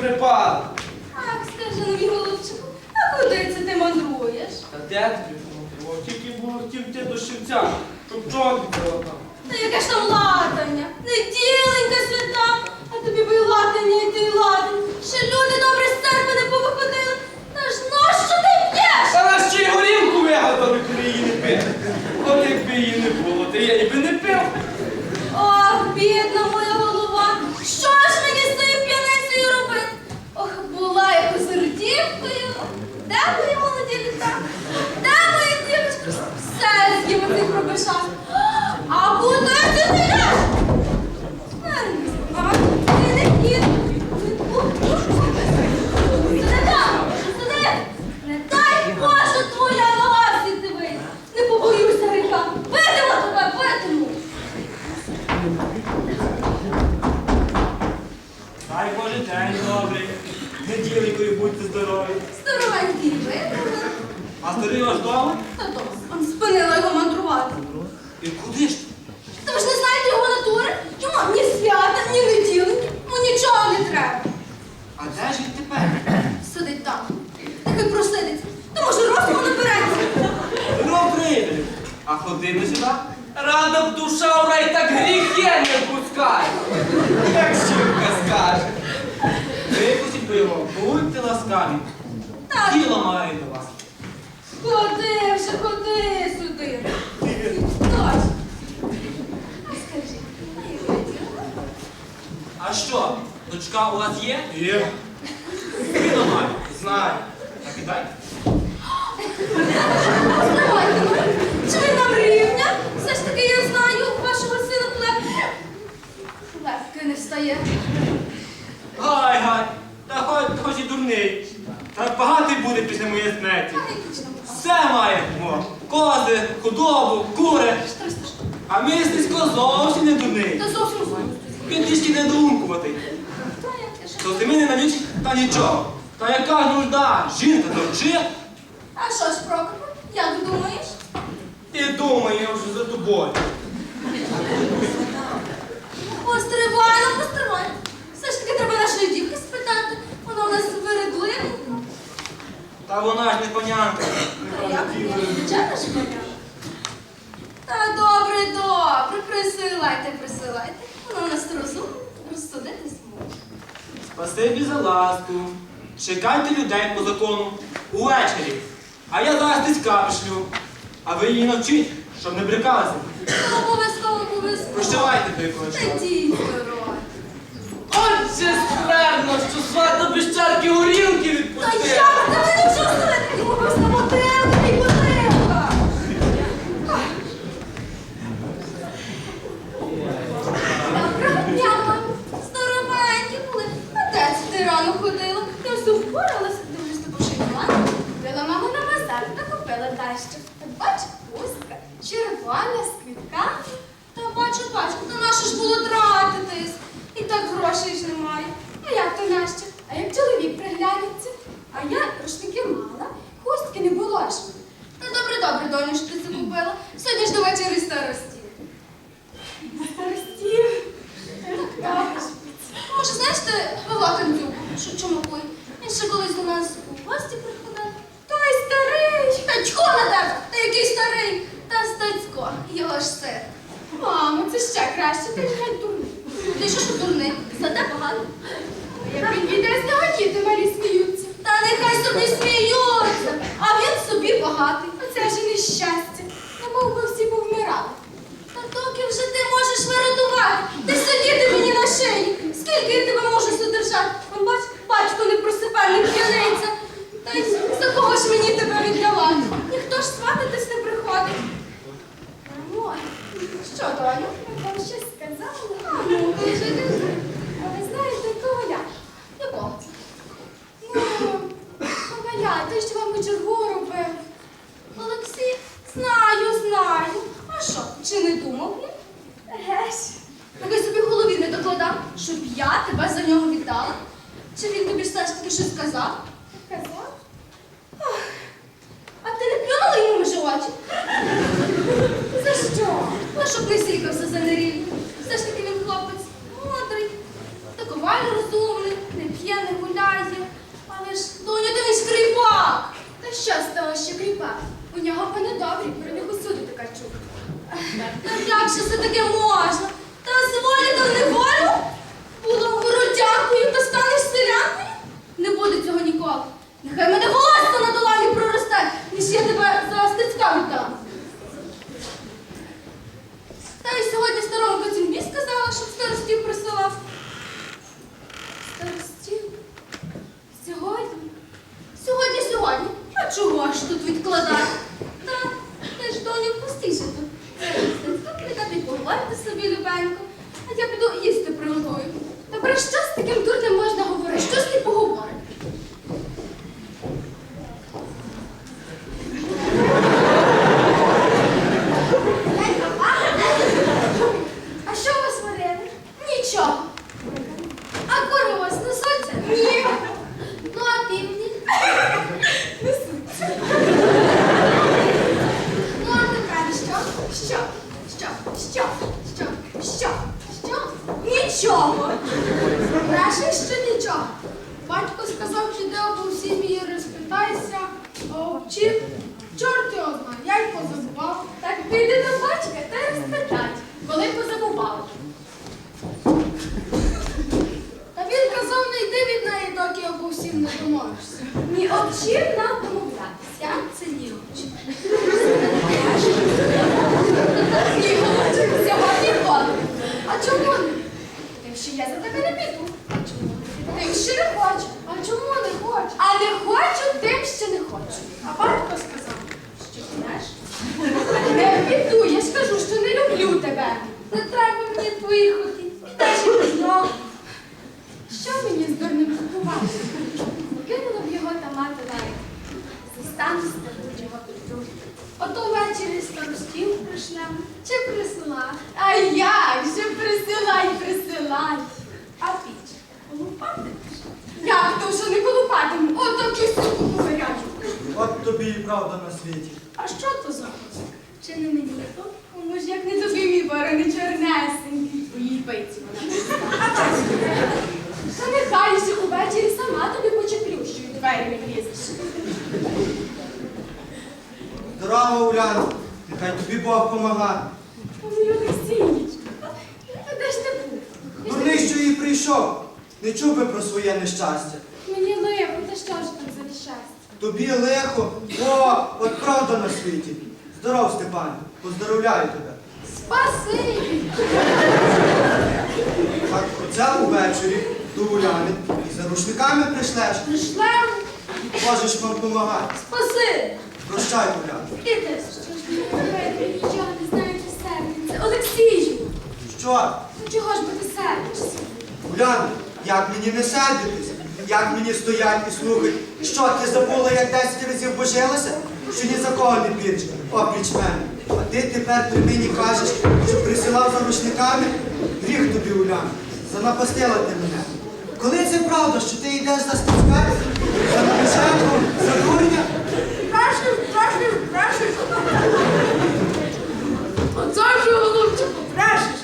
припав? Так, скажи мій голубчику, а куди це ти мандруєш? Та де тобі помогти? Тільки було хотів йти до шивця, щоб чого було там. Та яке ж там латання? Неділенька свята, а тобі би і латання, і ти й латання. Ще люди добре з церкви не повиходили. Та ж нащо ти п'єш? Та нас ще й горілку вигадали, коли її не пив. От якби її не було, то я ніби не пив. Ох, бідна моя козирдівкою. Де мої молоді літа? Де мої дівчатки? Все з'їв цих пробишав. А куди ти ти йдеш? А, ти не кіт. Сиди там, сиди. Не дай Боже, твоя нога всі дивись. Не побоюся гріха. Видимо тебе, видимо. Дай Боже день добрий. Неділенькою будьте здорові. Здоровенький вибрали. А старий ваш дома? Та то, он спинила І куди ж? Та ви ж не знаєте його натури? Йому ні свята, ні неділи, йому нічого не треба. А де ж він тепер? Сидить там. Нехай просидиться. Та може розуму набереться. Ну, прийде. А ходимо сюди? Рада б душа в рай так гріхи не пускай. Як жінка скаже. Випустіть би його, будьте ласкаві. Тіло має до вас. Ходи вже, ходи сюди. Дось. А скажи, а яке діло? А що, дочка у вас є? Є. Тіло має. Знаю. Так і дай. Стривайте, ну. Чи ви нам рівня? Все ж таки я знаю вашого сина плеп. Лепки не встає. Гай, гай. Та хоч, хоч і дурний. Так багатий буде після моєї смерті. А які ж там Все маємо. Кози, худобу, кури. Що ж, що? А містечко зовсім не дурний. Та зовсім зовсім. Він трішки недоумкуватий. Та яке ж. То ти мене навіть та нічого. Та яка нужда? Жінка навчи. А що ж, Прокопе, як думаєш? Ти думай, я вже за тобою. Постривай, ну постривай. Все ж таки треба нашої дівки спитати. Вона у нас вередливенька. Та вона ж не панянка. Та як я ж поняла. Та добре, добре, присилайте, присилайте. Вона у нас розумна, розсудити зможе. Спасибі за ласку. Чекайте людей по закону увечері. А я зараз десь кашлю. А ви її навчіть, щоб не брикалася. Обов'язково, обов'язково. Прощавайте, Та дикочко. дій, здорово. Отже, скверно, що свата без чарки горілки Та відпустив. як ти мене чувствуєте? Йому просто бутилка і бутилка. Доброго дня, мам. Здоровенькі були. А де це ти рано ходила? Ти все впоралася, дивлюсь, ти пошила. Купила маму на базар та купила дещо. От бач, хустка, червона, з квітками. Та бачу, бачу, та наше ж було тратитись. І так грошей ж немає. А як то нащо? А як чоловік приглянеться? А я рушники мала, хустки не було ж. Та добре, добре, доню, що ти це купила. Сьогодні ж до вечері старостів. Старостів? Так. Може, знаєш ти Павла Кандюку, що чумакує? Він ще колись до нас у гості приходив. Той старий! Та який старий? Та Стецько, його ж син. Мамо, це ще краще, ти ж геть дурний. Ти що ж дурний? Зате багато. Як він піде, з нього діти малі сміються. Та нехай собі сміються, а він собі багатий. Оце ж і нещастя. Не мов би всі повмирали. Та доки вже ти можеш вирятувати, ти сидіти мені на шиї. Скільки я тебе можу содержати? Бач, батько не просипальник п'яниця. Та кого ж мені тебе віддавати? Ніхто ж свататись не приходить. Що, доню? Я вам щось сказала? А ну, кажи, кажи. А ви знаєте, кого я? Якого це? тобі все ж таки щось сказав? Казав? Ах, А ти не плюнула йому межі очі? За що? Ну, щоб не сікався за нерівні. Все ж таки він хлопець мудрий, таковаль розумний, не п'є, не гуляє. Але ж, доню, ти він скрипак. Та що з того, що кріпак? У нього пани добрі, про них усюди така чука. Та як же це таке можна? Та з волі та в неволю? Була городякою та станеш селянкою? Не буде цього ніколи. Нехай мене волосся на долоні проросте, ніж я тебе за стецька віддам. Та й сьогодні старому Коцюнбі сказала, щоб старостів присилав. Старостів? Сьогодні? Сьогодні, сьогодні. А чого ж тут відкладати? Та ти ж доню пустіше тут. Стецька прийде і поговорити собі любенько, а я піду їсти приготую. Та про що з таким дурнем можна говорити? Що з ним поговорити? А що у вас варили? Нічого. А кури у вас несуться? Ні. Ну, а півні? Несуться. Ну, а тепер що? Що? Що? Що? Що? Що? Що? Нічого. Брешеш, що нічого. Батько сказав, що де обо всі мій розпитайся, вчив. Чорт його знає, я й позабував. Так піди до батька та й розпитай, коли позабував. Та він казав, не йди від неї, доки обо всім не домовишся. Ні обчив нам домовлятися. Я це ні сьогодні. А чому не? Тим, що я за тебе не піду. А чому? Тим, що не хочу. А чому не хочу? А не хочу тим, що не хочу. А батько сказав, що знаєш? Не піду, я ж кажу, що не люблю тебе. Не треба мені твоїх хотів. Підеш і без нього. Що мені з дурним купувати? Кинула б його та мати лайк. Старуть. Ото ввечері старостів пришлем чи присила. А як же присилай, присилай. А піч колупати. Як то вже не колупатиму? От таку суку поварячу. От тобі і правда на світі. А що то за музик? Чи не мені то? Ну ж як не тобі, мій ворони чорнесенький. Твоїй пиці вона не Та нехай ще увечері сама тобі почеплю, що й двері не влізеш. Дорога Уляна, нехай тобі Бог помагає. Ой, Олексійнічка, а де ж ти був? Дурний, що і прийшов. Не чув би про своє нещастя. Мені ливо, та що ж там за нещастя? Тобі лихо, о, от правда на світі. Здоров, Степан, поздоровляю тебе. Спасибі! А оце увечері до Уляни і за рушниками прийшлеш. Пришлем! Можеш вам помагати. Спаси! Прощай, Уляна. Іди. Що ж мені робити? Нічого не знаю, чи сердиться. Олексію! Що? Ну чого ж бо ти сердишся? Уляна, як мені не сердитись? Як мені стоять і слухать? Що, ти забула, як 10 разів божилася? Що ні за кого не підеш, опліч мене. А ти тепер при мені кажеш, що присилав за рушниками? Гріх тобі, Уляна, занапастила ти мене. Коли це правда, що ти йдеш за стискати? За навчанку, за дурня? Брешеш, брешеш, брешеш. Оце вже, голубчику, брешеш.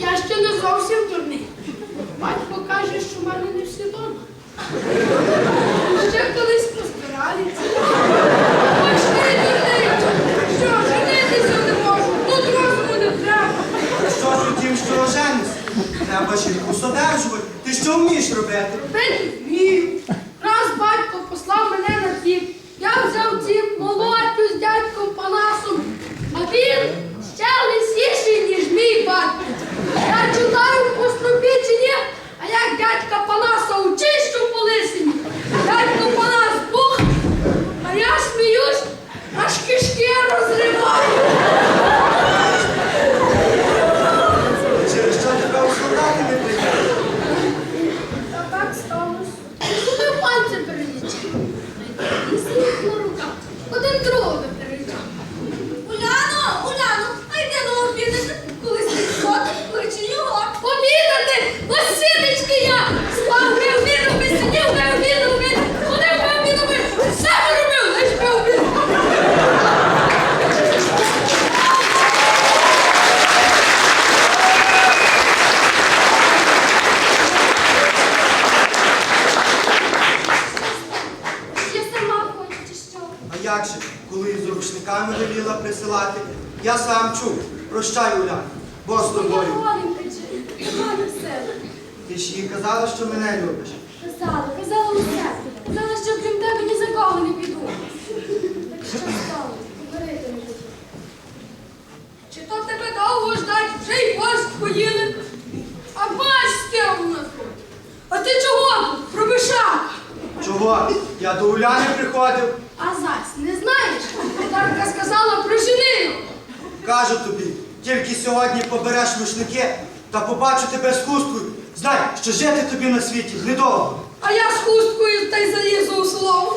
Я ще не зовсім дурний. Батько каже, що в мене не всі дома. Ще колись постараються. Ось ти дурний. Що, женитися не можу, тут розуму не треба. Що ж у тім, що оженись? Треба жінку содержувати. Ти що вмієш робити? Робити вмію. Раз батько послав мене на хліб. Я взяв ці молодь з дядьком Панасом, а він ще лисіший, ніж мій батько. Я читаю по стропі чи ні, а як дядька Панаса учищу по лисі, як же, коли із рушниками веліла присилати, я сам чув. Прощай, Уляна, Бог з тобою. Оленька, чи Івана все. Ти ж їй казала, що мене любиш. Казала, казала усе. Казала, що крім тебе ні за кого не піду. Так що стало? Говорити не хотів. Чи то тебе довго ждать, вже й борщ поїли? А бач, з у нас? А ти чого тут? Пробишак? Чого? Я до Уляни приходив. А зась, не знаєш? Дарка сказала про жінину. Кажу тобі, тільки сьогодні побереш рушники та побачу тебе з хусткою. Знай, що жити тобі на світі недовго. А я з хусткою та й залізу у село,